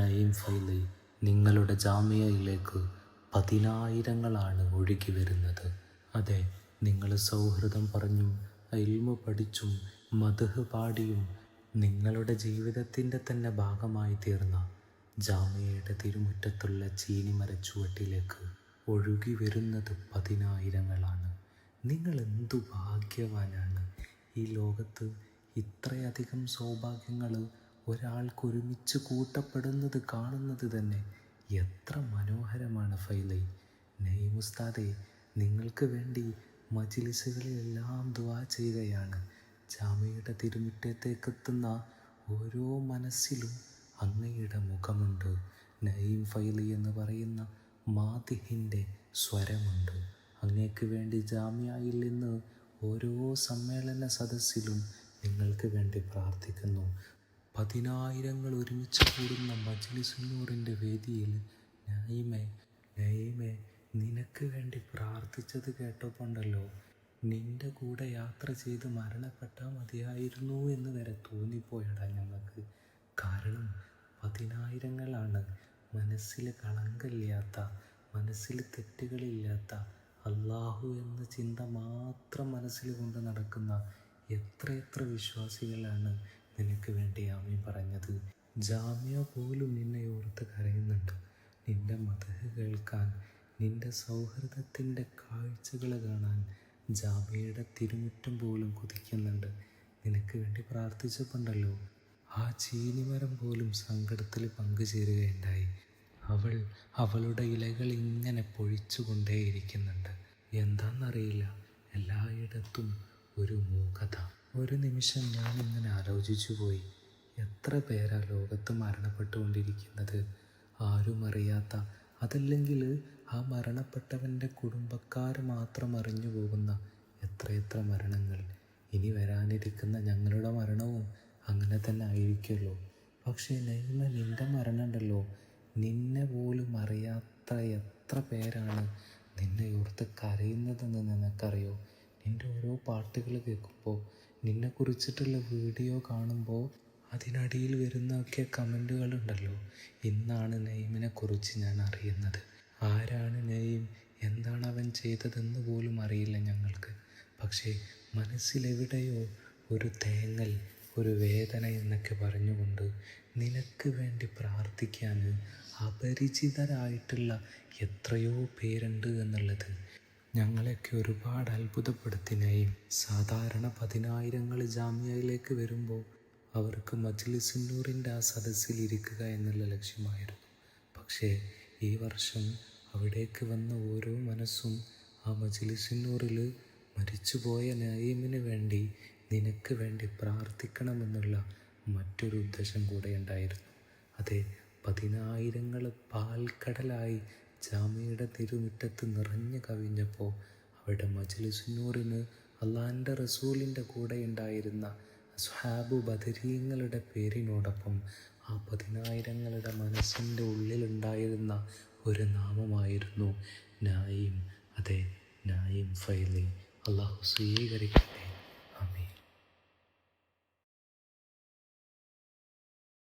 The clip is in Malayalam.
എയിം ഫൈൽ നിങ്ങളുടെ ജാമ്യയിലേക്ക് പതിനായിരങ്ങളാണ് ഒഴുകി വരുന്നത്. അതെ നിങ്ങൾ സൗഹൃദം പറഞ്ഞും അയിൽമ പഠിച്ചും മധുഹ് പാടിയും നിങ്ങളുടെ ജീവിതത്തിന്റെ തന്നെ ഭാഗമായി തീർന്ന ജാമ്യയുടെ തിരുമുറ്റത്തുള്ള ചീനിമരച്ചുവട്ടിലേക്ക് ഒഴുകി വരുന്നത് പതിനായിരങ്ങളാണ്. നിങ്ങൾ എന്തു ഭാഗ്യവാനാണ്? ഈ ലോകത്ത് ഇത്രയധികം സൗഭാഗ്യങ്ങൾ ഒരാൾക്ക് ഒരുമിച്ച് കൂട്ടപ്പെടുന്നത് കാണുന്നത് തന്നെ എത്ര മനോഹരമാണ് ഫൈലൈ നെയ്മുസ്താദെ നിങ്ങൾക്ക് വേണ്ടി മജിലിസുകളിലെല്ലാം ദുവാ ചെയ്യുകയാണ്. ജാമയുടെ തിരുമുറ്റത്തേക്കെത്തുന്ന ഓരോ മനസ്സിലും അങ്ങയുടെ മുഖമുണ്ട്. നയീം ഫൈലി എന്ന് പറയുന്ന മാതിഹിന്റെ സ്വരമുണ്ട്. അങ്ങേക്ക് വേണ്ടി ജാമ്യയിൽ നിന്ന് ഓരോ സമ്മേളന സദസ്സിലും നിങ്ങൾക്ക് വേണ്ടി പ്രാർത്ഥിക്കുന്നു. പതിനായിരങ്ങൾ ഒരുമിച്ച് കൂടുന്ന മജ്ലിസുന്നൂറിന്റെ വേദിയിൽ നൈമേ നൈമേ നിനക്ക് വേണ്ടി പ്രാർത്ഥിച്ചത് കേട്ടപ്പോണ്ടല്ലോ. നിന്റെ കൂടെ യാത്ര ചെയ്ത് മരണപ്പെട്ടാൽ മതിയായിരുന്നു എന്ന് വരെ തോന്നിപ്പോയടാ ഞങ്ങൾക്ക്. കാരണം പതിനായിരങ്ങളാണ് മനസ്സിൽ കളങ്കമില്ലാത്ത മനസ്സിൽ തെറ്റുകളില്ലാത്ത അള്ളാഹു എന്ന ചിന്ത മാത്രം മനസ്സിൽ കൊണ്ട് നടക്കുന്ന എത്രയെത്ര വിശ്വാസികളാണ് നിനക്ക് വേണ്ടി ആമി പറഞ്ഞത്. ജാമ്യ പോലും നിന്നെ ഓർത്ത് കരയുന്നുണ്ട്. നിന്റെ മതഹ് കേൾക്കാൻ നിന്റെ സൗഹൃദത്തിന്റെ കാഴ്ചകൾ കാണാൻ ജാമ്യയുടെ തിരുമുറ്റം പോലും കുതിക്കുന്നുണ്ട്. നിനക്ക് വേണ്ടി പ്രാർത്ഥിച്ചപ്പോണ്ടല്ലോ. ആ ചീനിമരം പോലും സങ്കടത്തിൽ പങ്കുചേരുകയുണ്ടായി. അവൾ അവളുടെ ഇലകൾ ഇങ്ങനെ പൊഴിച്ചുകൊണ്ടേയിരിക്കുന്നുണ്ട്. എന്താണെന്നറിയില്ല എല്ലായിടത്തും ഒരു മൂകത. ഒരു നിമിഷം ഞാൻ ഇങ്ങനെ ആലോചിച്ചു പോയി. എത്ര പേരാ ലോകത്ത് മരണപ്പെട്ടുകൊണ്ടിരിക്കുന്നത്? ആരും അറിയാത്ത അതല്ലെങ്കിൽ ആ മരണപ്പെട്ടവന്റെ കുടുംബക്കാർ മാത്രം അറിഞ്ഞു പോകുന്ന എത്രയെത്ര മരണങ്ങൾ. ഇനി വരാനിരിക്കുന്ന ഞങ്ങളുടെ മരണവും അങ്ങനെ തന്നെ ആയിരിക്കുമല്ലോ. പക്ഷേ നൈമ നിന്റെ മരണം ഉണ്ടല്ലോ നിന്നെ പോലും അറിയാത്ത എത്ര പേരാണ് നിന്നെ ഓർത്ത് കരയുന്നതെന്ന് നിനക്കറിയോ? നിന്റെ ഓരോ പാട്ടുകൾ കേൾക്കുമ്പോൾ നിന്നെക്കുറിച്ചിട്ടുള്ള വീഡിയോ കാണുമ്പോൾ അതിനടിയിൽ വരുന്നൊക്കെ കമന്റുകളുണ്ടല്ലോ ഇന്നാണ് നെയ്മിനെ കുറിച്ച് ഞാൻ അറിയുന്നത്. ആരാണ് നെയ്മ്? എന്താണ് അവൻ ചെയ്തതെന്ന് പോലും അറിയില്ല ഞങ്ങൾക്ക്. പക്ഷേ മനസ്സിലെവിടെയോ ഒരു തേങ്ങൽ ഒരു വേദന എന്നൊക്കെ പറഞ്ഞുകൊണ്ട് നിനക്ക് വേണ്ടി പ്രാർത്ഥിക്കാൻ അപരിചിതരായിട്ടുള്ള എത്രയോ പേരുണ്ട് എന്നുള്ളത് ഞങ്ങളെയൊക്കെ ഒരുപാട് അത്ഭുതപ്പെടുത്തിനെയും സാധാരണ പതിനായിരങ്ങൾ ജാമ്യയിലേക്ക് വരുമ്പോൾ അവർക്ക് മജ്ലിസുന്നൂറിന്റെ ആ സദസ്സിൽ ഇരിക്കുക എന്നുള്ള ലക്ഷ്യമായിരുന്നു. പക്ഷേ ഈ വർഷം അവിടേക്ക് വന്ന ഓരോ മനസ്സും ആ മജ്ലിസുന്നൂറിൽ മരിച്ചുപോയ നയീമിന് വേണ്ടി നിനക്ക് വേണ്ടി പ്രാർത്ഥിക്കണമെന്നുള്ള മറ്റൊരു ഉദ്ദേശം കൂടെ ഉണ്ടായിരുന്നു. അതെ പതിനായിരങ്ങൾ പാൽക്കടലായി ജാമ്യയുടെ തിരുമുറ്റത്ത് നിറഞ്ഞു കവിഞ്ഞപ്പോൾ അവിടെ മജലിസുന്നൂറിന് അള്ളാന്റെ റസൂലിന്റെ കൂടെ ഉണ്ടായിരുന്ന സ്ഹാബു ബദരീങ്ങളുടെ പേരിനോടൊപ്പം ആ പതിനായിരങ്ങളുടെ മനസ്സിന്റെ ഉള്ളിലുണ്ടായിരുന്ന ഒരു നാമമായിരുന്നു നായിം. അതെ നായിം ഫൈലി. അള്ളാഹു സ്വീകരിക്കട്ടെ.